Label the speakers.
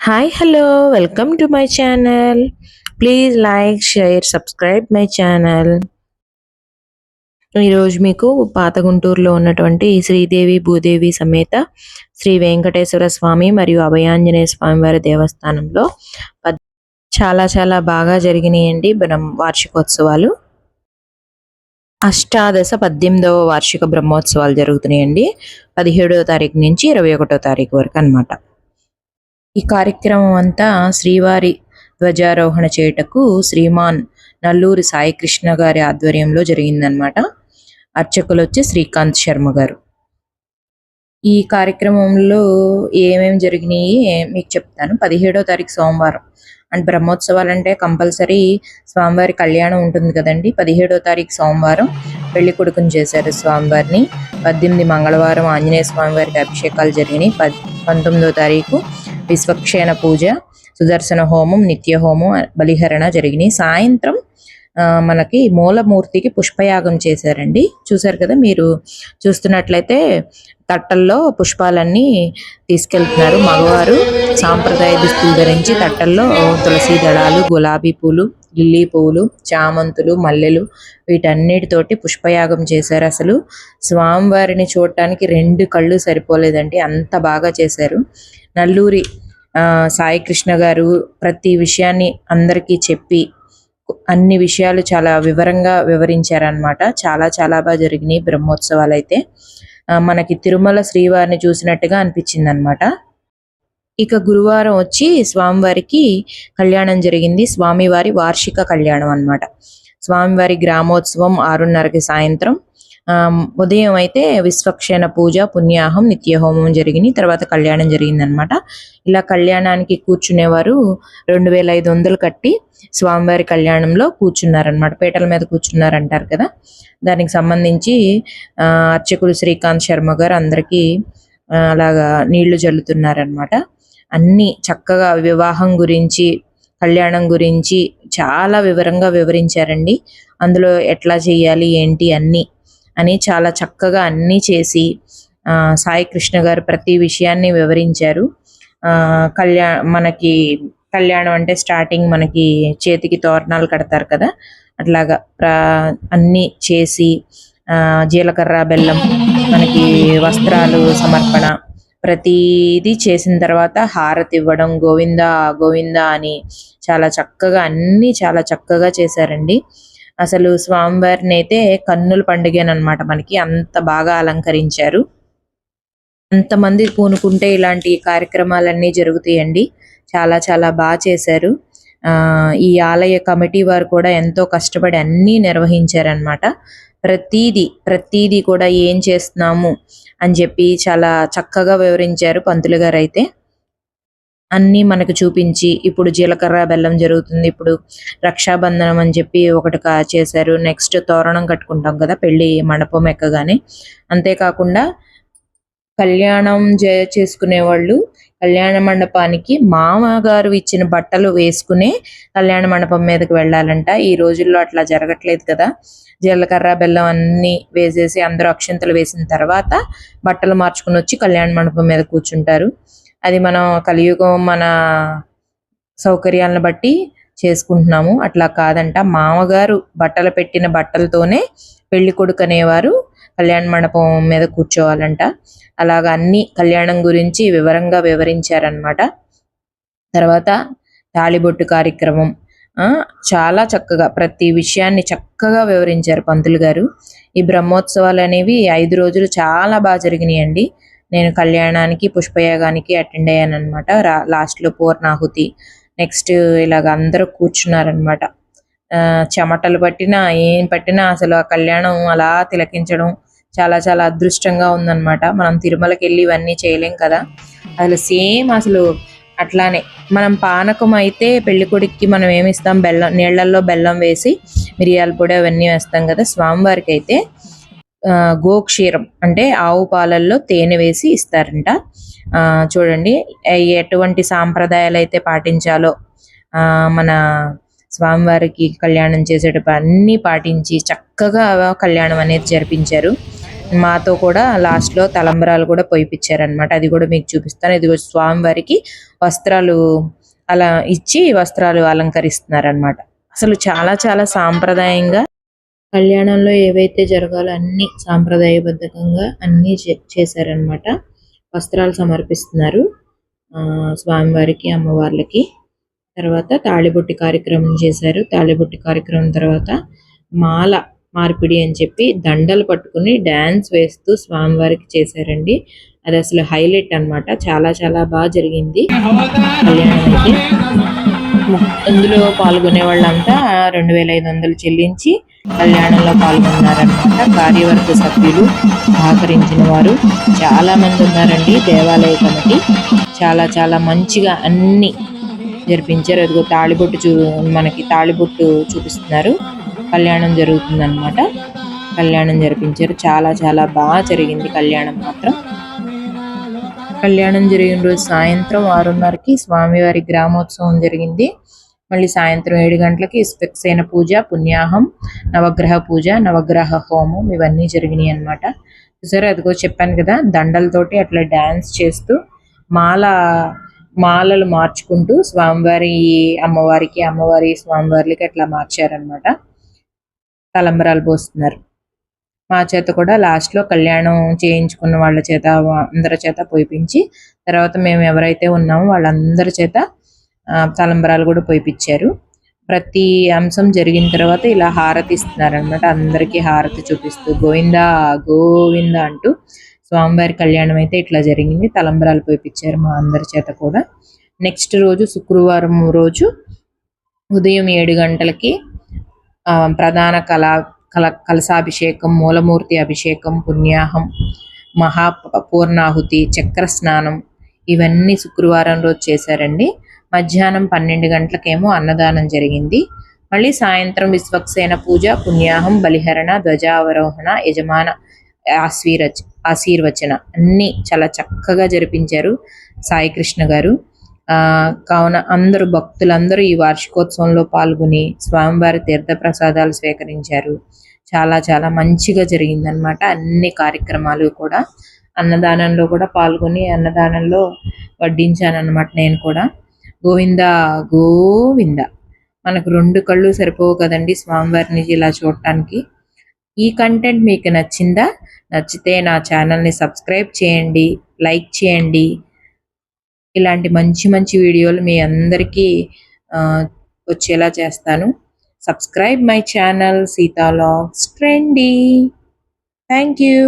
Speaker 1: Hi hello welcome to my channel please like share subscribe my channel ఈరోజు మీకు పాత గుంటూరులో ఉన్నటువంటి శ్రీదేవి భూదేవి సమేత శ్రీ వెంకటేశ్వర స్వామి మరియు అభయాంజనేయ స్వామి వారి దేవస్థానంలో చాలా చాలా బాగా జరిగినాయండి బ్రహ్మ వార్షికోత్సవాలు. అష్టాదశ పద్దెనిమిదవ వార్షిక బ్రహ్మోత్సవాలు జరుగుతున్నాయండి. పదిహేడవ తారీఖు నుంచి ఇరవై ఒకటో తారీఖు వరకు అన్నమాట. ఈ కార్యక్రమం అంతా శ్రీవారి ధ్వజారోహణ చేయుటకు శ్రీమాన్ నల్లూరి సాయి కృష్ణ గారి ఆధ్వర్యంలో జరిగిందనమాట అర్చకులు వచ్చి శ్రీకాంత్ శర్మ గారు. ఈ కార్యక్రమంలో ఏమేమి జరిగినాయి మీకు చెప్తాను. పదిహేడో తారీఖు సోమవారం. అండ్ బ్రహ్మోత్సవాలు అంటే కంపల్సరీ స్వామివారి కళ్యాణం ఉంటుంది కదండి. పదిహేడో తారీఖు సోమవారం పెళ్ళి కొడుకుని చేశారు స్వామివారిని. పద్దెనిమిది మంగళవారం ఆంజనేయ స్వామివారికి అభిషేకాలు జరిగినాయి. పద్ పంతొమ్మిదో తారీఖు విశ్వక్షేణ పూజ సుదర్శన హోమం నిత్య హోమం బలిహరణ జరిగినాయి సాయంత్రం ఆ, మనకి మూలమూర్తికి పుష్పయాగం చేశారండి. చూసారు కదా మీరు? చూస్తున్నట్లయితే తట్టల్లో పుష్పాలన్నీ తీసుకెళ్తున్నారు మగవారు. సాంప్రదాయ దుస్తులు ధరించి తట్టల్లో తులసి దళాలు గులాబీ పూలు లిల్లీ పువ్వులు చామంతులు మల్లెలు వీటన్నిటితోటి పుష్పయాగం చేశారు అసలు. స్వామివారిని చూడటానికి రెండు కళ్ళు సరిపోలేదండి. అంత బాగా చేశారు. నల్లూరి సాయి కృష్ణ గారు ప్రతి విషయాన్ని అందరికీ చెప్పి అన్ని విషయాలు చాలా వివరంగా వివరించారనమాట చాలా చాలా బాగా జరిగినాయి బ్రహ్మోత్సవాలు అయితే మనకి తిరుమల శ్రీవారిని చూసినట్టుగా అనిపించింది అనమాట ఇక గురువారం వచ్చి స్వామివారికి కళ్యాణం జరిగింది. స్వామివారి వార్షిక కళ్యాణం అన్నమాట. స్వామివారి గ్రామోత్సవం ఆరున్నరకి సాయంత్రం. ఉదయం అయితే విశ్వక్షేణ పూజ పుణ్యాహం నిత్యహోమం జరిగింది తర్వాత కళ్యాణం జరిగింది అనమాట ఇలా కళ్యాణానికి కూర్చునేవారు రెండు వేల ఐదు వందలు కట్టి స్వామివారి కళ్యాణంలో కూర్చున్నారనమాట. పీటల మీద కూర్చున్నారంటారు కదా. దానికి సంబంధించి ఆ, అర్చకులు శ్రీకాంత్ శర్మ గారు అందరికీ అలాగా నీళ్ళు జల్లుతున్నారనమాట. అన్ని చక్కగా వివాహం గురించి కళ్యాణం గురించి చాలా వివరంగా వివరించారండి. అందులో ఎట్లా చేయాలి ఏంటి అన్ని అని చాలా చక్కగా అన్నీ చేసి ఆ, సాయి కృష్ణ గారు ప్రతి విషయాన్ని వివరించారు. ఆ కళ్యాణ మనకి కళ్యాణం అంటే స్టార్టింగ్ మనకి చేతికి తోరణాలు కడతారు కదా అట్లాగా ప్ర- అన్నీ చేసి ఆ, జీలకర్ర బెల్లం మనకి వస్త్రాలు సమర్పణ ప్రతిదీ చేసిన తర్వాత హారతి ఇవ్వడం గోవిందా గోవిందా అని చాలా చక్కగా అన్నీ చాలా చక్కగా చేశారండి. అసలు స్వామివారిని అయితే కన్నుల పండుగేనమాట మనకి. అంత బాగా అలంకరించారు. అంతమంది పూనుకుంటే ఇలాంటి కార్యక్రమాలన్నీ జరుగుతాయండి. చాలా చాలా బాగా చేశారు. ఆ ఈ ఆలయ కమిటీ వారు కూడా ఎంతో కష్టపడి అన్నీ నిర్వహించారనమాట ప్రతీది ప్రతీది కూడా ఏం చేస్తున్నాము అని చెప్పి చాలా చక్కగా వివరించారు పంతులు గారు అయితే అన్నీ మనకు చూపించి ఇప్పుడు జీలకర్ర బెల్లం జరుగుతుంది. ఇప్పుడు రక్షాబంధనం అని చెప్పి ఒకటి కా- చేశారు. నెక్స్ట్ తోరణం కట్టుకుంటాం కదా పెళ్ళి మండపం ఎక్కగానే. అంతేకాకుండా కళ్యాణం చే- చేసుకునే వాళ్ళు కళ్యాణ మండపానికి మామగారు ఇచ్చిన బట్టలు వేసుకునే కళ్యాణ మండపం మీదకి వెళ్ళాలంట. ఈ రోజుల్లో అట్లా జరగట్లేదు కదా. జీలకర్ర బెల్లం అన్ని వేసేసి అందరూ అక్షంతలు వేసిన తర్వాత బట్టలు మార్చుకుని వచ్చి కళ్యాణ మండపం మీద కూర్చుంటారు. అది మనం కలియుగం మన సౌకర్యాలను బట్టి చేసుకుంటున్నాము. అట్లా కాదంట. మామగారు బట్టలు పెట్టిన బట్టలతోనే పెళ్ళి కొడుకు అనేవారు కళ్యాణ మండపం మీద కూర్చోవాలంట. అలాగ అన్ని కళ్యాణం గురించి వివరంగా వివరించారనమాట తర్వాత తాళిబొట్టు కార్యక్రమం. ఆ, చాలా చక్కగా ప్రతి విషయాన్ని చక్కగా వివరించారు పంతులు గారు. ఈ బ్రహ్మోత్సవాలు అనేవి ఐదు రోజులు చాలా బాగా జరిగినాయండి. నేను కళ్యాణానికి పుష్పయాగానికి అటెండ్ అయ్యాను అనమాట లాస్ట్లో పూర్ణాహుతి నెక్స్ట్ ఇలాగ అందరూ కూర్చున్నారనమాట చెమటలు పట్టినా ఏం పట్టినా అసలు ఆ కళ్యాణం అలా తిలకించడం చాలా చాలా అదృష్టంగా ఉందన్నమాట. మనం తిరుమలకి వెళ్ళి ఇవన్నీ చేయలేం కదా. అసలు సేమ్ అసలు అట్లానే. మనం పానకం అయితే పెళ్ళికొడుక్కి మనం ఏమి ఇస్తాం? బెల్లం నీళ్ళల్లో బెల్లం వేసి మిరియాల పొడి అవన్నీ వేస్తాం కదా స్వామివారికి అయితే గోక్షీరం అంటే ఆవు పాలల్లో తేనె వేసి ఇస్తారంట. ఆ, చూడండి ఎటువంటి సాంప్రదాయాలు అయితే పాటించాలో ఆ, మన స్వామివారికి కళ్యాణం చేసేటప్పుడు అన్నీ పాటించి చక్కగా కళ్యాణం అనేది జరిపించారు. మాతో కూడా లాస్ట్లో తలంబరాలు కూడా పోయిపించారనమాట అది కూడా మీకు చూపిస్తాను. ఇది స్వామివారికి వస్త్రాలు అలా ఇచ్చి వస్త్రాలు అలంకరిస్తున్నారనమాట అసలు చాలా చాలా సాంప్రదాయంగా కళ్యాణంలో ఏవైతే జరగాలో అన్ని సాంప్రదాయబద్ధంగా అన్ని చే- చేశారనమాట వస్త్రాలు సమర్పిస్తున్నారు. ఆ, స్వామివారికి అమ్మవార్లకి. తర్వాత తాళిబొట్టి కార్యక్రమం చేశారు. తాళిబొట్టి కార్యక్రమం తర్వాత మాల మార్పిడి అని చెప్పి దండలు పట్టుకుని డాన్స్ వేస్తూ స్వామివారికి చేశారండి. అది అసలు హైలైట్ అన్నమాట. చాలా చాలా బాగా జరిగింది. కళ్యాణం అయితే ఇందులో పాల్గొనే వాళ్ళంతా రెండు వేల ఐదు వందలు చెల్లించి కళ్యాణంలో పాల్గొన్నారనమాట కార్యవర్గ సభ్యులు సహకరించిన వారు చాలా మంది ఉన్నారండి దేవాలయ కమిటీ. చాలా చాలా మంచిగా అన్ని జరిపించారు. అదిగో తాళిబొట్టు చూ మనకి తాళిబొట్టు చూపిస్తున్నారు. కళ్యాణం జరుగుతుందన్నమాట. కళ్యాణం జరిపించారు. చాలా చాలా బాగా జరిగింది కళ్యాణం మాత్రం. కళ్యాణం జరిగిన రోజు సాయంత్రం ఆరున్నరకి స్వామివారి గ్రామోత్సవం జరిగింది. మళ్ళీ సాయంత్రం ఏడు గంటలకి స్పెక్సైన పూజ పుణ్యాహం నవగ్రహ పూజ నవగ్రహ హోమం ఇవన్నీ జరిగినాయి అన్నమాట. సరే అదిగో చెప్పాను కదా దండలతోటి అట్లా డాన్స్ చేస్తూ మాల మాలలు మార్చుకుంటూ స్వామివారి అమ్మవారికి అమ్మవారి స్వామివారికి అట్లా మార్చారనమాట తలంబరాలు పోస్తున్నారు. మా చేత కూడా లాస్ట్లో కళ్యాణం చేయించుకున్న వాళ్ళ చేత అందరి చేత పోయిపించి తర్వాత మేము ఎవరైతే ఉన్నామో వాళ్ళందరి చేత తలంబరాలు కూడా పోయిపించారు ప్రతి అంశం జరిగిన తర్వాత ఇలా హారతి ఇస్తున్నారు అందరికీ అందరికి హారతి చూపిస్తూ గోవిందా గోవింద అంటూ స్వామివారి కళ్యాణం అయితే ఇట్లా జరిగింది. తలంబరాలు పోయిపించారు మా అందరి చేత కూడా. నెక్స్ట్ రోజు శుక్రవారం రోజు ఉదయం ఏడు గంటలకి ఆ, ప్రధాన కళా కల కలసాభిషేకం మూలమూర్తి అభిషేకం పుణ్యాహం మహా పూర్ణాహుతి చక్ర స్నానం ఇవన్నీ శుక్రవారం రోజు చేశారండి. మధ్యాహ్నం పన్నెండు గంటలకేమో అన్నదానం జరిగింది. మళ్ళీ సాయంత్రం విశ్వక్సేన పూజ పుణ్యాహం బలిహరణ ధ్వజావరోహణ యజమాన ఆశీర్వచ ఆశీర్వచన అన్ని చాలా చక్కగా జరిపించారు సాయి కృష్ణ గారు. ఆ కావున అందరూ భక్తులందరూ ఈ వార్షికోత్సవంలో పాల్గొని స్వామివారి తీర్థ ప్రసాదాలు స్వీకరించారు. చాలా చాలా మంచిగా జరిగిందనమాట అన్ని కార్యక్రమాలు కూడా. అన్నదానంలో కూడా పాల్గొని అన్నదానంలో వడ్డించాను నేను కూడా. గోవింద గోవింద. మనకు రెండు కళ్ళు సరిపోవు కదండి స్వామివారిని ఇలా చూడటానికి. ఈ కంటెంట్ మీకు నచ్చిందా? నచ్చితే నా ఛానల్ని సబ్స్క్రైబ్ చేయండి లైక్ చేయండి. ఇలాంటి మంచి మంచి వీడియోలు మీ అందరికీ వచ్చేలా చేస్తాను. సబ్స్క్రైబ్ మై ఛానల్ సీతాలాగ్స్ ట్రెండీ. Thank you.